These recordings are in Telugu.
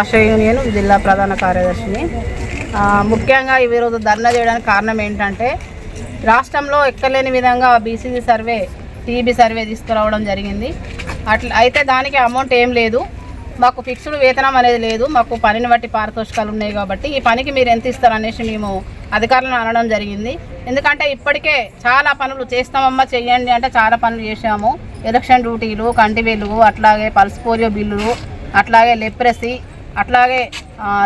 ఆశా యూనియన్ జిల్లా ప్రధాన కార్యదర్శిని. ముఖ్యంగా ఈ రోజు ధర్నా చేయడానికి కారణం ఏంటంటే రాష్ట్రంలో ఎక్కలేని విధంగా బీసీసీ సర్వే టీబీ సర్వే తీసుకురావడం జరిగింది. అట్లా అయితే దానికి అమౌంట్ ఏం లేదు. మాకు ఫిక్స్డ్ వేతనం అనేది లేదు. మాకు పనిని బట్టి పారితోషికాలు ఉన్నాయి కాబట్టి ఈ పనికి మీరు ఎంత ఇస్తారు అనేసి మేము అధికారులను అనడం జరిగింది. ఎందుకంటే ఇప్పటికే చాలా పనులు చేస్తామమ్మా చేయండి అంటే చాలా పనులు చేసాము ఎలక్షన్ డ్యూటీలు కంటి అట్లాగే పల్స్ పోలియో బిల్లులు అట్లాగే లెప్రసీ అట్లాగే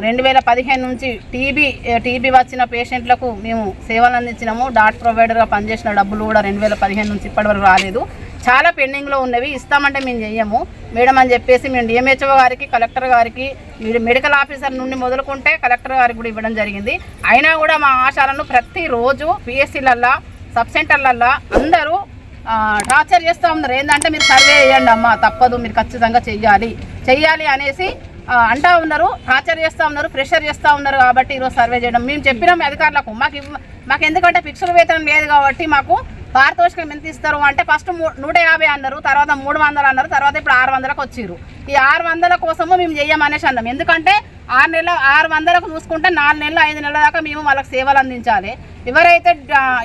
రెండు వేల పదిహేను నుంచి టీబీ టీబీ వచ్చిన పేషెంట్లకు మేము సేవలు అందించినాము. డాట్ ప్రొవైడర్గా పనిచేసిన డబ్బులు కూడా రెండు వేల పదిహేను నుంచి ఇప్పటివరకు రాలేదు. చాలా పెండింగ్లో ఉన్నవి ఇస్తామంటే మేము చెయ్యము. మేడం అని చెప్పేసి మేము డిఎంహెచ్ఓ గారికి కలెక్టర్ గారికి మీరు మెడికల్ ఆఫీసర్ నుండి మొదలుకుంటే కలెక్టర్ గారికి కూడా ఇవ్వడం జరిగింది. అయినా కూడా మా ఆశాలను ప్రతిరోజు పిఎస్సీలల్లా సబ్ సెంటర్లల్లా అందరూ టార్చర్ చేస్తూ ఉన్నారు. ఏంటంటే మీరు సర్వే చేయండి అమ్మా తప్పదు మీరు ఖచ్చితంగా చెయ్యాలి. చెయ్యాలి అనేసి అంటా ఉన్నారు టార్చర్ చేస్తూ ఉన్నారు ప్రెషర్ చేస్తూ ఉన్నారు కాబట్టి ఈరోజు సర్వే చేయడం. మేము చెప్పినాం అధికారులకు మాకు మాకు ఎందుకంటే ఫిక్స్డ్ వేతనం లేదు కాబట్టి మాకు పారితోషికం ఎంత ఇస్తారు అంటే ఫస్ట్ నూట యాభై అన్నారు తర్వాత మూడు వందలు అన్నారు తర్వాత ఇప్పుడు ఆరు వందలకు వచ్చిర్రు. ఈ ఆరు వందల కోసము మేము చేయమనేసి అన్నాం. ఎందుకంటే ఆరు నెలల ఆరు వందలకు చూసుకుంటే నాలుగు నెలలు ఐదు నెలల దాకా మేము వాళ్ళకి సేవలు అందించాలి. ఎవరైతే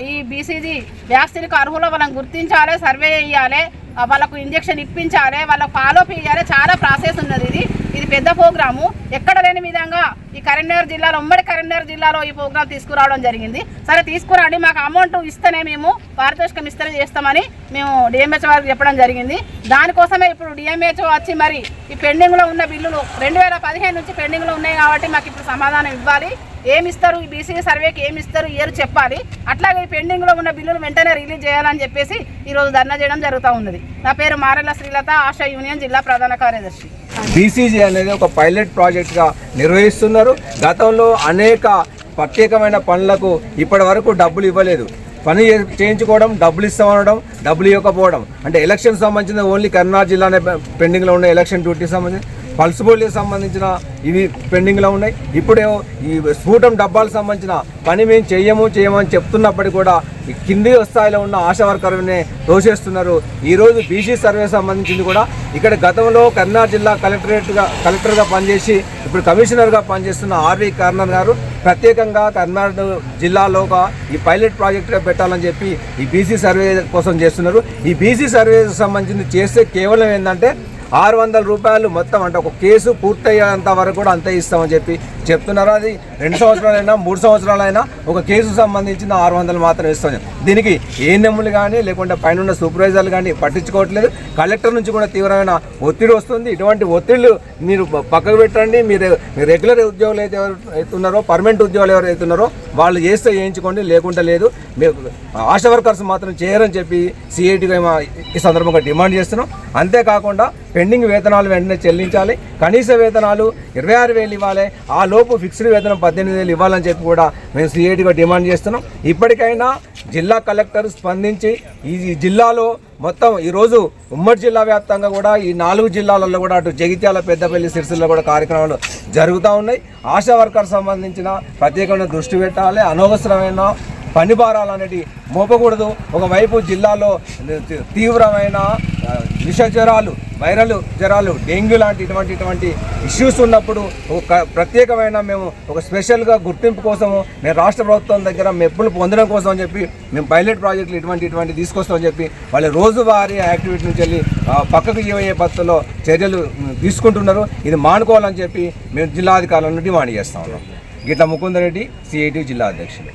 ఈ బీసీజీ వ్యాక్సిన్కి అర్హులో వాళ్ళని గుర్తించాలి సర్వే చేయాలి వాళ్ళకు ఇంజెక్షన్ ఇప్పించాలి వాళ్ళకు ఫాలో చేయాలి చాలా ప్రాసెస్ ఉన్నది ఇది. ఇది పెద్ద ప్రోగ్రాము ఎక్కడ లేని విధంగా ఈ కరీంనగర్ జిల్లాలో ఉమ్మడి కరీంనగర్ జిల్లాలో ఈ ప్రోగ్రాం తీసుకురావడం జరిగింది. సరే తీసుకురండి మాకు అమౌంట్ ఇస్తేనే మేము పారితోషికం ఇస్తేనే చేస్తామని మేము డిఎంహెచ్ వారికి చెప్పడం జరిగింది. దానికోసమే ఇప్పుడు డిఎంహెచ్ వచ్చి మరి ఈ పెండింగ్లో ఉన్న బిల్లులు రెండు వేల పదిహేను నుంచి పెండింగ్లో ఉన్నాయి కాబట్టి మాకు ఇప్పుడు సమాధానం ఇవ్వాలి. ఏమి ఇస్తారు ఈ బీసీ సర్వేకి ఏమి ఇస్తారు ఇయర్ చెప్పాలి. అట్లాగే ఈ పెండింగ్లో ఉన్న బిల్లులు వెంటనే రిలీజ్ చేయాలని చెప్పేసి ఈరోజు ధర్నా చేయడం జరుగుతూ ఉన్నది. నా పేరు మారెల్ల శ్రీలత ఆశా యూనియన్ జిల్లా ప్రధాన కార్యదర్శి. బీసీజీ అనేది ఒక పైలట్ ప్రాజెక్ట్గా నిర్వహిస్తున్నారు. గతంలో అనేక ప్రత్యేకమైన పనులకు ఇప్పటి వరకు డబ్బులు ఇవ్వలేదు. పని చేయించుకోవడం డబ్బులు ఇస్తామనడం డబ్బులు ఇవ్వకపోవడం. అంటే ఎలక్షన్ సంబంధించిన ఓన్లీ కర్నాటక జిల్లానే పెండింగ్లో ఉన్న ఎలక్షన్ డ్యూటీకి సంబంధించి. పల్స్ పోలియోకి సంబంధించిన ఇవి పెండింగ్లో ఉన్నాయి. ఇప్పుడేమో ఈ స్ఫూటం డబ్బాలకు సంబంధించిన పని మేము చేయము చేయమని చెప్తున్నప్పటికీ కూడా కింది స్థాయిలో ఉన్న ఆశా వర్కర్ని తోసేస్తున్నారు. ఈరోజు బీసీ సర్వే సంబంధించింది కూడా ఇక్కడ గతంలో కర్నాటక జిల్లా కలెక్టరేట్గా కలెక్టర్గా పనిచేసి ఇప్పుడు కమిషనర్గా పనిచేస్తున్న ఆర్వి కర్నర్ గారు ప్రత్యేకంగా కర్నాటక జిల్లాలో ఈ పైలట్ ప్రాజెక్టుగా పెట్టాలని చెప్పి ఈ బీసీ సర్వే కోసం చేస్తున్నారు. ఈ బీసీ సర్వే సంబంధించింది చేస్తే కేవలం ఏంటంటే ఆరు వందల రూపాయలు మొత్తం అంటే ఒక కేసు పూర్తయ్యేంత వరకు కూడా అంతే ఇస్తామని చెప్పి చెప్తున్నారు. అది రెండు సంవత్సరాలైనా మూడు సంవత్సరాలైనా ఒక కేసు సంబంధించిన ఆరు వందలు మాత్రం ఇస్తాం దీనికి ఏ నెమ్ములు కానీ లేకుంటే పైన ఉన్న సూపర్వైజర్లు కానీ పట్టించుకోవట్లేదు. కలెక్టర్ నుంచి కూడా తీవ్రమైన ఒత్తిడి వస్తుంది. ఇటువంటి ఒత్తిళ్ళు మీరు పక్కకు పెట్టండి. మీరు రెగ్యులర్ ఉద్యోగులు అయితే ఎవరు అవుతున్నారో పర్మనెంట్ ఉద్యోగులు ఎవరు అవుతున్నారో వాళ్ళు చేస్తే చేయించుకోండి. లేకుండా లేదు. మీరు ఆశా వర్కర్స్ మాత్రం చేయరని చెప్పి సిఐటిగా ఈ సందర్భంగా డిమాండ్ చేస్తున్నాం. అంతేకాకుండా పెండింగ్ వేతనాలు వెంటనే చెల్లించాలి. కనీస వేతనాలు ఇరవై ఆరు వేలు ఇవ్వాలి. ఆ లోపు ఫిక్స్డ్ వేతనం పద్దెనిమిది వేలు ఇవ్వాలని చెప్పి కూడా మేము సిఐటిగా డిమాండ్ చేస్తున్నాం. ఇప్పటికైనా జిల్లా కలెక్టర్ స్పందించి ఈ జిల్లాలో మొత్తం ఈరోజు ఉమ్మడి జిల్లా వ్యాప్తంగా కూడా ఈ నాలుగు జిల్లాలలో కూడా అటు జగిత్యాల పెద్దపల్లి సిరిసిల్ల కూడా కార్యక్రమాలు జరుగుతూ ఉన్నాయి. ఆశా వర్కర్ సంబంధించిన ప్రత్యేకమైన దృష్టి పెట్టాలి. అనవసరమైన పని భారాలు అనేటివి మోపకూడదు. ఒకవైపు జిల్లాలో తీవ్రమైన ఆ, విష జ్వరాలు వైరల్ జ్వరాలు డెంగ్యూ లాంటి ఇటువంటి ఇటువంటి ఇష్యూస్ ఉన్నప్పుడు ఒక ప్రత్యేకమైన మేము ఒక స్పెషల్గా గుర్తింపు కోసము మేము రాష్ట్ర ప్రభుత్వం దగ్గర మెప్పులు పొందడం కోసం అని చెప్పి మేము పైలట్ ప్రాజెక్టులు ఇటువంటి ఇటువంటి తీసుకొస్తామని చెప్పి వాళ్ళ రోజువారీ యాక్టివిటీ నుంచి వెళ్ళి పక్కకు ఇవ్వయే పద్ధతిలో చర్యలు తీసుకుంటున్నారు. ఇది మానుకోవాలని చెప్పి మేము జిల్లాధికారులను డిమాండ్ చేస్తా ఉన్నాం. గిట్ల ముకుందరెడ్డి సిఐటి జిల్లా అధ్యక్షులు.